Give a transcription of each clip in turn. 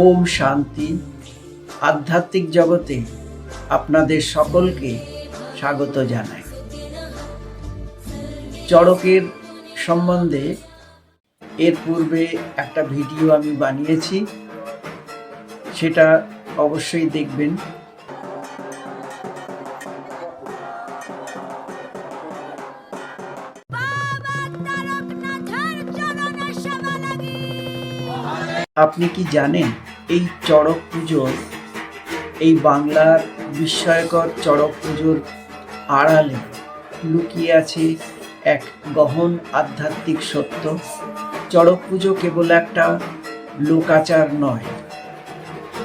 ওম শান্তি, আধ্যাত্মিক জগতে আপনাদের সকলকে স্বাগত জানাই। চড়কের সম্বন্ধে এর পূর্বে একটা ভিডিও আমি বানিয়েছি, সেটা অবশ্যই দেখবেন। আপনি কি জানেন এই চড়ক পুজোর, এই বাংলার বিস্ময়কর চড়ক পুজোর আড়ালে লুকিয়ে আছে এক গহন আধ্যাত্মিক সত্য। চড়ক পুজো কেবল একটা লোকাচার নয়,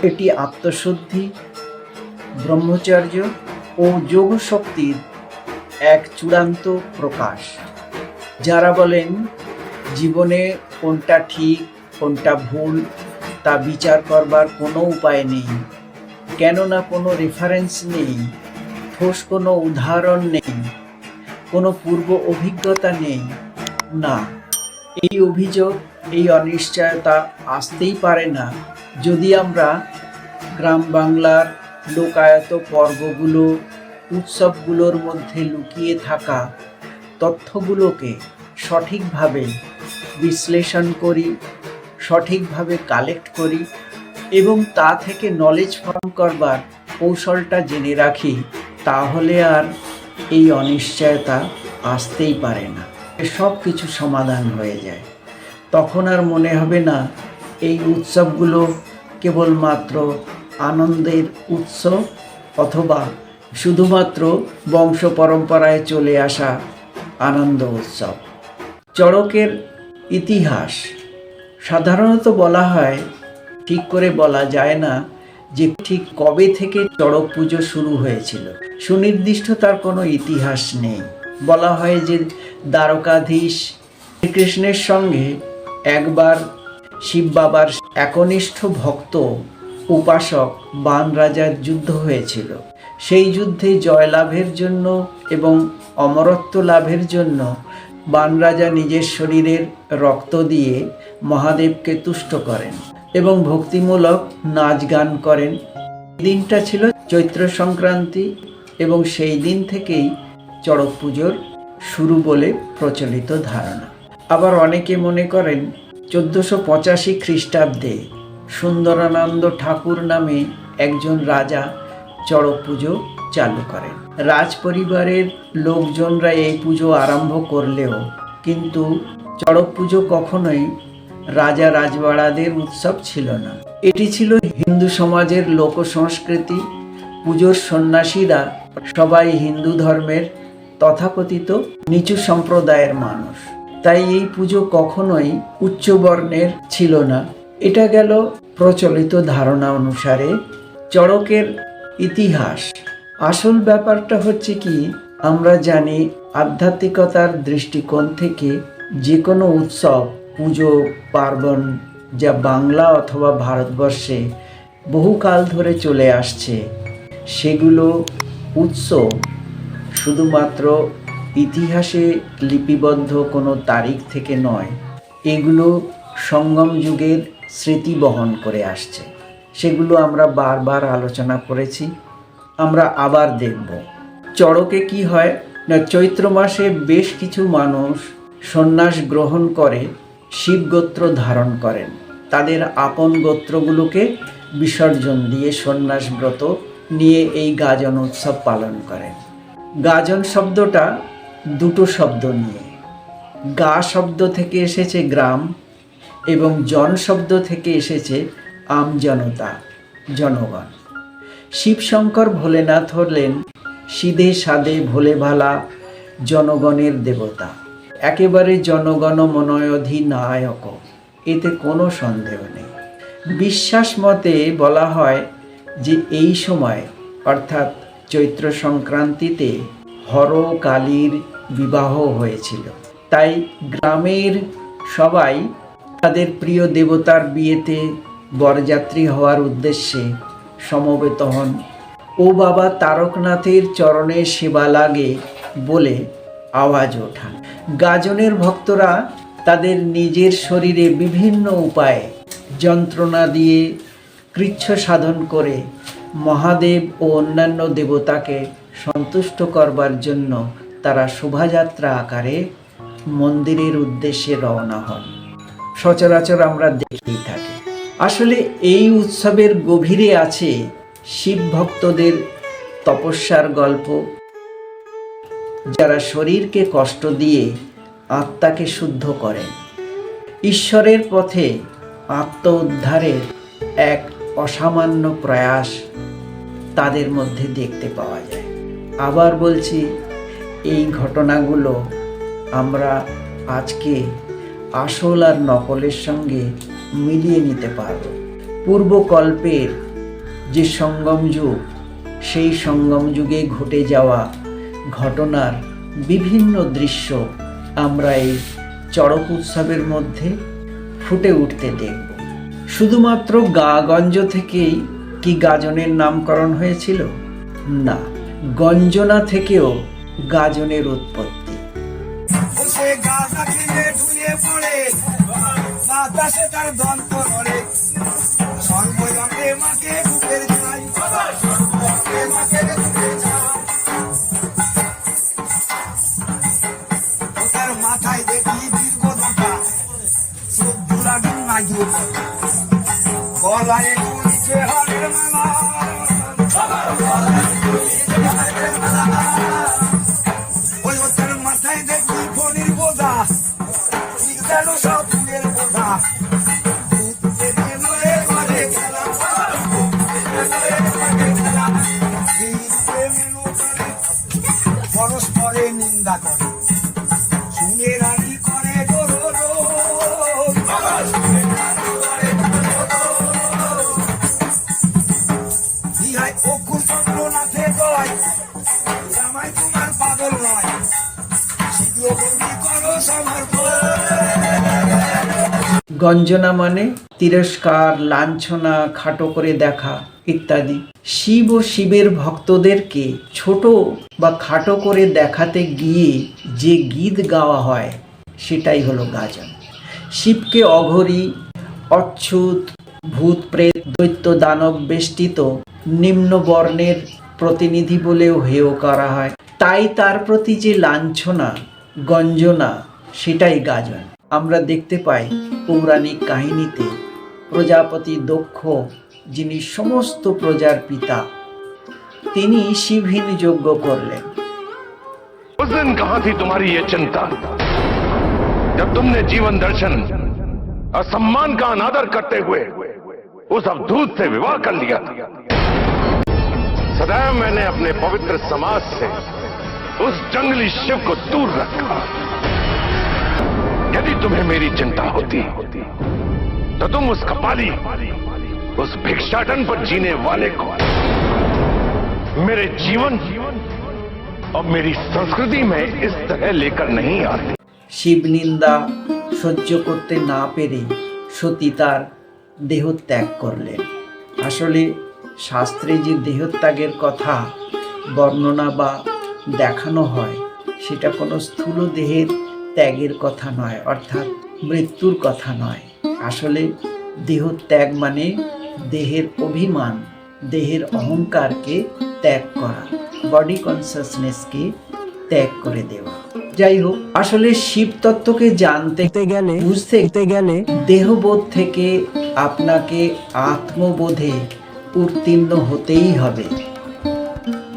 এটি আত্মশুদ্ধি, ব্রহ্মচর্য ও যোগ শক্তির এক চূড়ান্ত প্রকাশ। যারা বলেন, জীবনে কোনটা ঠিক, কোনটা ভুল তা বিচার করবার কোনো উপায় নেই, কেননা কোনো রেফারেন্স নেই ঠোস কোনো উদাহরণ নেই, কোনো পূর্ব অভিজ্ঞতা নেই। না, এই অভিযোগ, এই অনিশ্চয়তা আসতেই পারে না। যদি আমরা গ্রাম বাংলার লোকায়ত পর্বগুলো, উৎসবগুলোর মধ্যে লুকিয়ে থাকা তথ্যগুলোকে সঠিকভাবে বিশ্লেষণ করি সঠিকভাবে কালেক্ট করি এবং তা থেকে নলেজ ফর্ম করবার কৌশলটা জেনে রাখি, তাহলে আর এই অনিশ্চয়তা আসতেই পারে না। সব কিছু সমাধান হয়ে যায়। তখন আর মনে হবে না এই উৎসবগুলো কেবলমাত্র আনন্দের উৎস অথবা শুধুমাত্র বংশ পরম্পরায় চলে আসা আনন্দ উৎসব। চড়কের ইতিহাস। সাধারণত বলা হয়, ঠিক করে বলা যায় না যে ঠিক কবে থেকে চড়ক পুজো শুরু হয়েছিল। সুনির্দিষ্ট তার কোনো ইতিহাস নেই। বলা হয় যে দ্বারকাধীশ শ্রীকৃষ্ণের সঙ্গে একবার শিব বাবার একনিষ্ঠ ভক্ত, উপাসক, বান রাজার যুদ্ধ হয়েছিল। সেই যুদ্ধে জয়লাভের জন্য এবং অমরত্ব লাভের জন্য বান রাজা নিজের শরীরের রক্ত দিয়ে মহাদেবকে তুষ্ট করেন এবং ভক্তিমূলক নাচ গান করেন। দিনটা ছিল চৈত্র সংক্রান্তি এবং সেই দিন থেকেই চড়ক পুজোর শুরু বলে প্রচলিত ধারণা। আবার অনেকে মনে করেন, চোদ্দোশো পঁচাশি খ্রিস্টাব্দে সুন্দরানন্দ ঠাকুর নামে একজন রাজা চড়ক পুজো চালু করেন। রাজ পরিবারের লোকজনরা এই পুজো আরম্ভ করলেও কিন্তু চড়ক পুজো কখনোই রাজা রাজবাড়াদের উৎসব ছিল না। এটি ছিল হিন্দু সমাজের লোক সংস্কৃতি পুজোর সন্ন্যাসীরা সবাই হিন্দু ধর্মের তথাকথিত নিচু সম্প্রদায়ের মানুষ। তাই এই পুজো কখনোই উচ্চ বর্ণের ছিল না। এটা গেল প্রচলিত ধারণা অনুসারে চড়কের ইতিহাস। আসল ব্যাপারটা হচ্ছে কি, আমরা জানি আধ্যাত্মিকতার দৃষ্টিকোণ থেকে যে কোনো উৎসব, পুজো, পার্বণ যা বাংলা অথবা ভারতবর্ষে বহুকাল ধরে চলে আসছে, সেগুলো উৎস শুধুমাত্র ইতিহাসে লিপিবদ্ধ কোনো তারিখ থেকে নয়, এগুলো সঙ্গম যুগের স্মৃতি বহন করে আসছে। সেগুলো আমরা বারবার আলোচনা করেছি। আমরা আবার দেখব। চড়কে কি হয়? না চৈত্র মাসে বেশ কিছু মানুষ সন্ন্যাস গ্রহণ করে শিবগোত্র ধারণ করেন। তাদের আপন গোত্রগুলোকে বিসর্জন দিয়ে সন্ন্যাস ব্রত নিয়ে এই গাজন উৎসব পালন করেন। গাজন শব্দটা দুটো শব্দ নিয়ে। গা শব্দ থেকে এসেছে গ্রাম এবং জন শব্দ থেকে এসেছে আমজনতা, জনগণ। শিবশঙ্কর ভোলেনাথ হলেন সিধে সাদে ভোলে ভালা জনগণের দেবতা। একেবারে জনগণ মনয়ধীনায়ক এতে কোনো সন্দেহ নেই। বিশ্বাস মতে বলা হয় যে এই সময়, অর্থাৎ চৈত্র সংক্রান্তিতে হর কালীর বিবাহ হয়েছিল। তাই গ্রামের সবাই তাদের প্রিয় দেবতার বিয়েতে বরযাত্রী হওয়ার উদ্দেশ্যে সমবেত হন। ও বাবা তারকনাথের চরণে সেবা লাগে বলে আওয়াজ ওঠান। গাজনের ভক্তরা তাদের নিজের শরীরে বিভিন্ন উপায়ে যন্ত্রণা দিয়ে কৃচ্ছ সাধন করে মহাদেব ও অন্যান্য দেবতাকে সন্তুষ্ট করবার জন্য তারা শোভাযাত্রা আকারে মন্দিরের উদ্দেশ্যে রওনা হন। সচরাচর আমরা দেখেই থাকি। আসলে এই উৎসবের গভীরে আছে শিব ভক্তদের তপস্যার গল্প। যারা শরীরকে কষ্ট দিয়ে আত্মাকে শুদ্ধ করেন। ঈশ্বরের পথে আত্ম উদ্ধারের এক অসামান্য প্রয়াস তাদের মধ্যে দেখতে পাওয়া যায়। আবার বলছি, এই ঘটনাগুলো আমরা আজকে আসল আর নকলের সঙ্গে মিলিয়ে নিতে পারব। পূর্বকল্পের যে সঙ্গম যুগ, সেই সঙ্গম যুগে ঘটে যাওয়া ঘটনার বিভিন্ন দৃশ্য আমরা এই চড়ক উৎসবের মধ্যে ফুটে উঠতে দেখব। শুধুমাত্র গাগঞ্জ থেকেই কি গাজনের নামকরণ হয়েছিল? না, গঞ্জনা থেকেও গাজনের উৎপত্তি। সে গাঁদা কিনে ঢুলিয়ে পড়ে বাতাসে তার দন্ত সর্বজনে মাকে বুকের মাকে বুকের তার মাথায় দেখি দীর্ঘ দাঁতা চোখ দুলা ডুঙ্গা জুট গলায় হাড়ের মালা। গলায় হাড়ের মালা। abraço. গঞ্জনা মানে তিরস্কার, লাঞ্ছনা, খাটো করে দেখা ইত্যাদি। শিব ও শিবের ভক্তদেরকে ছোট বা খাটো করে দেখাতে গিয়ে যে গীত গাওয়া হয়, সেটাই হলো গাজন। শিবকে অঘরী, অচ্ছুত ভূত প্রেত দৈত্য দানব বেষ্টিত নিম্ন বর্ণের প্রতিনিধি বলেও হেয় করা হয়। তাই তার প্রতি যে লাঞ্ছনা, গঞ্জনা, সেটাই গাজন। আমরা দেখতে পাই পৌরাণিক কাহিনীতে প্রজাপতি দক্ষ যিনি সমস্ত প্রজার পিতা তিনি শিবহীন যজ্ঞ করলেন उस दिन कहां थी तुम्हारी ये चिंता जब तुमने जीवन दर्शन और सम्मान का अनादर करते हुए उस अवधूत से विवाह कर लिया था सदैव मैंने अपने पवित्र समाज से उस जंगली शिव को दूर रखा यदि तुम्हें मेरी चिंता होती तो तुम उस कपाली उस भिक्षाटन पर जीने वाले को मेरे जीवन और मेरी संस्कृति में इस तरह लेकर नहीं आती শিব নিন্দা সহ্য করতে না পেরে সতী তার দেহ ত্যাগ করলেন আসলে শাস্ত্রে যে দেহত্যাগের কথা বর্ণনা বা দেখানো হয় সেটা কোনো স্থূল দেহের ত্যাগের কথা নয় অর্থাৎ মৃত্যুর কথা নয় আসলে দেহ ত্যাগ মানে দেহের অভিমান দেহের অহংকারকে ত্যাগ করা বডি কনসাসনেসকে ত্যাগ করে দেওয়া যাই হোক আসলে শিব তত্ত্বকে জানতে গেলে বুঝতে গেলে দেহবোধ থেকে আপনাকে আত্মবোধে উত্তীর্ণ হতেই হবে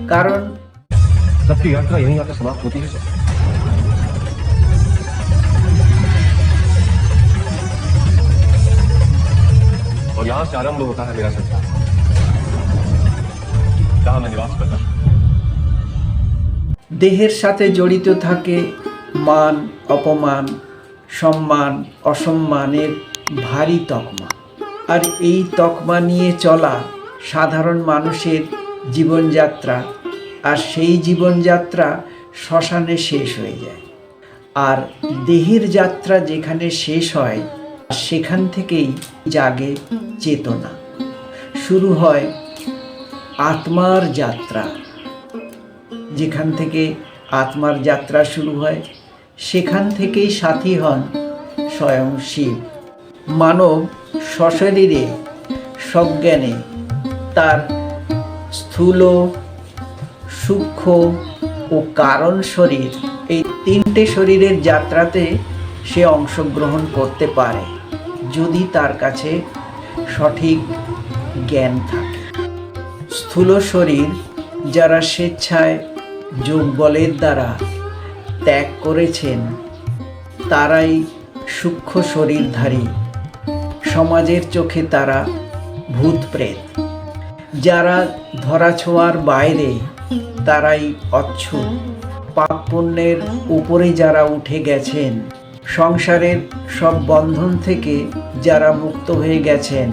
কারণ सबकी यात्रा यहीं आकर समाप्त होती है और यहां से आरंभ होता है मेरा संसार जहां मैं निवास करता हूं দেহের সাথে জড়িত থাকে মান অপমান সম্মান অসম্মানের ভারী তকমা আর এই তকমা নিয়ে চলা সাধারণ মানুষের জীবনযাত্রা আর সেই জীবনযাত্রা শ্মশানে শেষ হয়ে যায় আর দেহের যাত্রা যেখানে শেষ হয় সেখান থেকেই জাগে চেতনা। শুরু হয় আত্মার যাত্রা। যেখান থেকে আত্মার যাত্রা শুরু হয় সেখান থেকেই সাথী হন স্বয়ং শিব। মানব সশরীরে সজ্ঞানে তার স্থূল সূক্ষ্ম ও কারণ শরীর এই তিনটে শরীরের যাত্রাতে সে অংশগ্রহণ করতে পারে। যদি তার কাছে সঠিক জ্ঞান থাকে। স্থূল শরীর যারা স্বেচ্ছায় যোগ বলের দ্বারা ত্যাগ করেছেন, তারাই সূক্ষ্ম শরীরধারী। সমাজের চোখে তারা ভূত প্রেত যারা ধরাছোঁয়ার বাইরে, তারাই অচ্ছুত। পাপ পুণ্যের উপরে যারা উঠে গেছেন সংসারের সব বন্ধন থেকে যারা মুক্ত হয়ে গেছেন,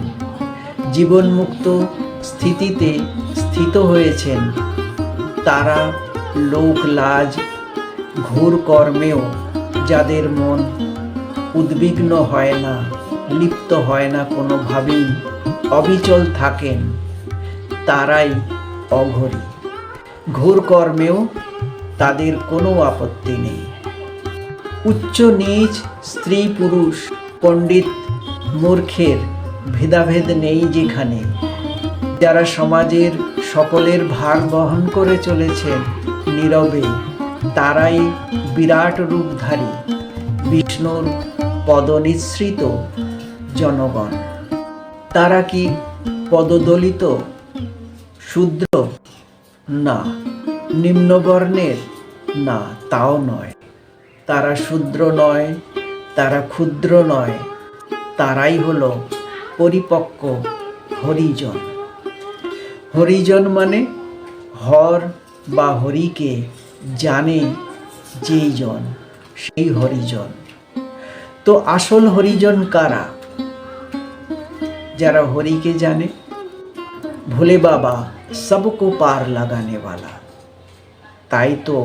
জীবনমুক্ত স্থিতিতে স্থিত হয়েছেন, তারা লোক লাজ, ঘোর কর্মেও যাদের মন উদ্বিগ্ন হয় না, লিপ্ত হয় না কোনোভাবেই, অবিচল থাকেন, তারাই অঘরী। ঘোর কর্মেও তাদের কোনো আপত্তি নেই। উচ্চ নীচ স্ত্রী পুরুষ, পণ্ডিত মূর্খের ভেদাভেদ নেই যেখানে। যারা সমাজের সকলের ভার বহন করে চলেছেন নীরবে, তারাই বিরাট রূপধারী, বিষ্ণুর পদনিঃসৃত জনগণ। তারা কি পদদলিত, শূদ্র? না, নিম্নবর্ণের? না, তাও নয়। তারা শূদ্র নয়, তারা ক্ষুদ্র নয়, তারাই হলো পরিপক্ক হরিজন। হরিজন মানে হর বা হরিকে জানে যেই জন, সেই হরিজন। তো আসল হরিজন কারা? যারা হরিকে জানে, ভোলে বাবা সবকো পার লাগানে তাই তো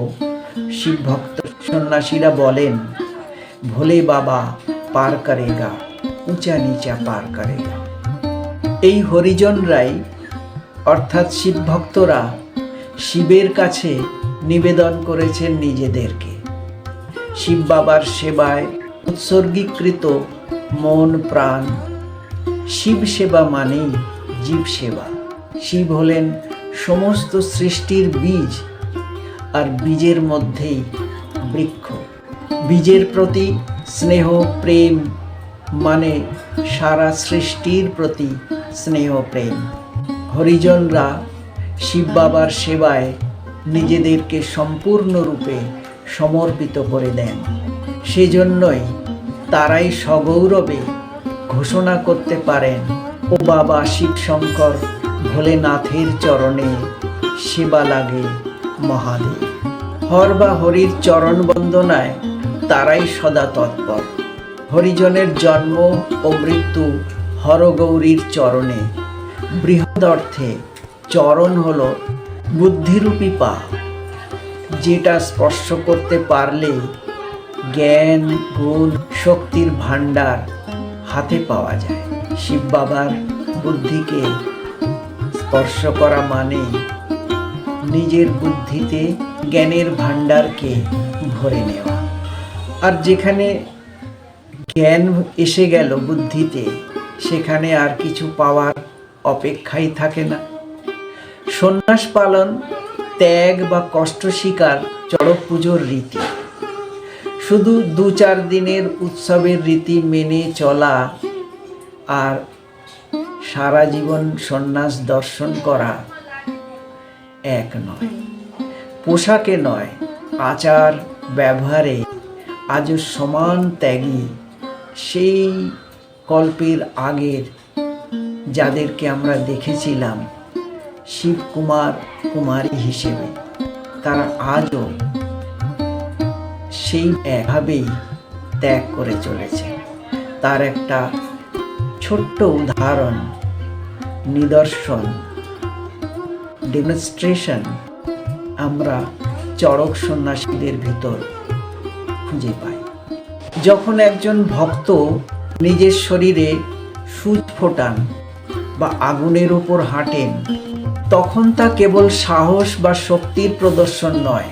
শিব ভক্ত সন্ন্যাসীরা বলেন, ভোলে বাবা পার করেগা, উঁচা নিচা পার করেগা। এই হরিজনরাই, অর্থাৎ শিব ভক্তরা শিবের কাছে নিবেদন করেছেন নিজেদেরকে। শিব বাবার সেবায় উৎসর্গীকৃত মন, প্রাণ, শিব সেবা মানেই জীব সেবা। শিব হলেন সমস্ত সৃষ্টির বীজ আর বীজের মধ্যেই বৃক্ষ। বীজের প্রতি স্নেহ, প্রেম মানে সারা সৃষ্টির প্রতি স্নেহ, প্রেম। হরিজনরা শিব বাবার সেবায় নিজেদেরকে সম্পূর্ণরূপে সমর্পিত করে দেন। সেজন্যই তারাই সগৌরবে ঘোষণা করতে পারেন, ও বাবা শিবশঙ্কর, ভোলেনাথের চরণে সেবা লাগে। মহাদেব। হর বা হরির চরণ বন্দনায় তারাই সদা তৎপর। হরিজনের জন্ম ও মৃত্যু হরগৌরীর চরণে। বৃহৎ অর্থে চরণ হল বুদ্ধিরূপী পা যেটা স্পর্শ করতে পারলে জ্ঞান, গুণ, শক্তির ভাণ্ডার হাতে পাওয়া যায়। শিব বাবার বুদ্ধিকে স্পর্শ করা মানে নিজের বুদ্ধিতে জ্ঞানের ভাণ্ডারকে ভরে নেওয়া। আর যেখানে জ্ঞান এসে গেল বুদ্ধিতে, সেখানে আর কিছু পাওয়ার অপেক্ষাই থাকে না। সন্ন্যাস পালন, ত্যাগ বা কষ্ট স্বীকার চড়ক পুজোর রীতি। শুধু দু চার দিনের উৎসবের রীতি মেনে চলা আর সারা জীবন সন্ন্যাস দর্শন করা এক নয়। পোশাকে নয়, আচার ব্যবহারে আজও সমান ত্যাগী সেই কল্পের আগের যাদেরকে আমরা দেখেছিলাম শিবকুমার কুমারী হিসেবে। তারা আজও সেই একভাবেই ত্যাগ করে চলেছে। তার একটা ছোট্ট উদাহরণ, নিদর্শন ডেমনস্ট্রেশন আমরা চড়ক সন্ন্যাসীদের ভিতর খুঁজে পাই। যখন একজন ভক্ত নিজের শরীরে সূচ ফোটান বা আগুনের উপর হাঁটেন, তখন তা কেবল সাহস বা শক্তির প্রদর্শন নয়,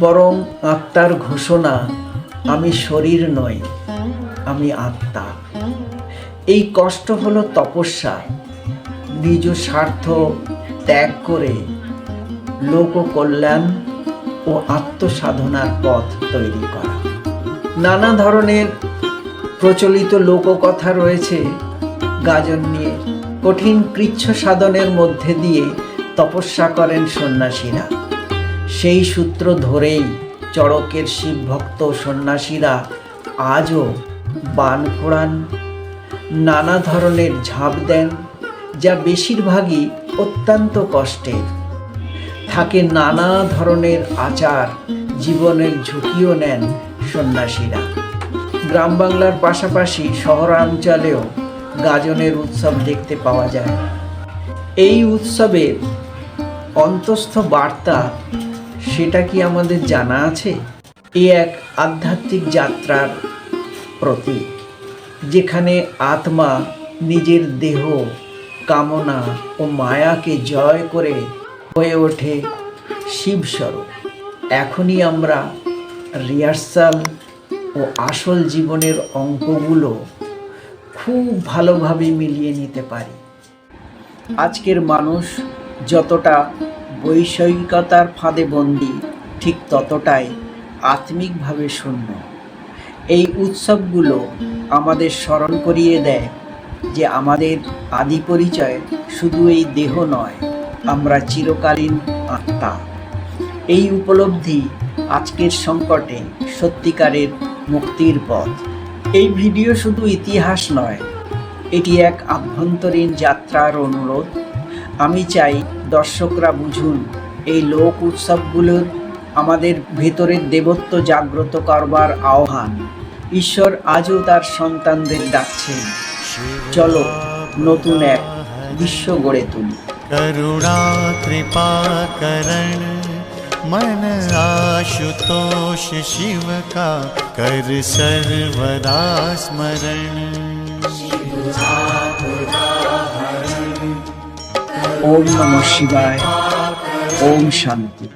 বরং আত্মার ঘোষণা, আমি শরীর নই, আমি আত্মা। এই কষ্ট হলো তপস্যা। নিজ স্বার্থ ত্যাগ করে লোক কল্যাণ ও আত্মসাধনার পথ তৈরি করা। নানা ধরনের প্রচলিত লোককথা রয়েছে গাজন নিয়ে। কঠিন কৃচ্ছ সাধনের মধ্যে দিয়ে তপস্যা করেন সন্ন্যাসীরা। সেই সূত্র ধরেই চড়কের শিব ভক্ত সন্ন্যাসীরা আজও বান ফোড়ান নানা ধরনের ঝাঁপ দেন যা বেশিরভাগই অত্যন্ত কষ্টের। থাকে নানা ধরনের আচার, জীবনের ঝুঁকিও নেন সন্ন্যাসীরা। গ্রাম বাংলার পাশাপাশি শহরাঞ্চলেও গাজনের উৎসব দেখতে পাওয়া যায়। এই উৎসবের অন্তস্থ বার্তা, সেটা কি আমাদের জানা আছে? এ এক আধ্যাত্মিক যাত্রার প্রতীক, যেখানে আত্মা নিজের দেহ কামনা ও মায়াকে জয় করে হয়ে ওঠে শিবস্বরূপ। এখনই আমরা রিহার্সাল ও আসল জীবনের অঙ্কগুলো খুব ভালোভাবে মিলিয়ে নিতে পারি। আজকের মানুষ যতটা বৈষয়িকতার ফাঁদে বন্দী, ঠিক ততটাই আত্মিকভাবে শূন্য। এই উৎসবগুলো আমাদের স্মরণ করিয়ে দেয় যে আমাদের আদি পরিচয় শুধু এই দেহ নয়, আমরা চিরকালীন আত্মা। এই উপলব্ধি আজকের সংকটে সত্যিকারের মুক্তির পথ। এই ভিডিও শুধু ইতিহাস নয়, এটি এক আভ্যন্তরীণ যাত্রার অনুরোধ। আমি চাই দর্শকরা বুঝুন, এই লোক উৎসবগুলোর আমাদের ভেতরের দেবত্ব জাগ্রত করবার আহ্বান। ঈশ্বর আজও তার সন্তানদের ডাকছেন। চলো নতুন এক বিশ্ব গড়ে তুলি करुणा कृपा करण मन आशुतोष शिव का कर सर्वदा स्मरण ওম নমঃ শিবায় ওম শান্তি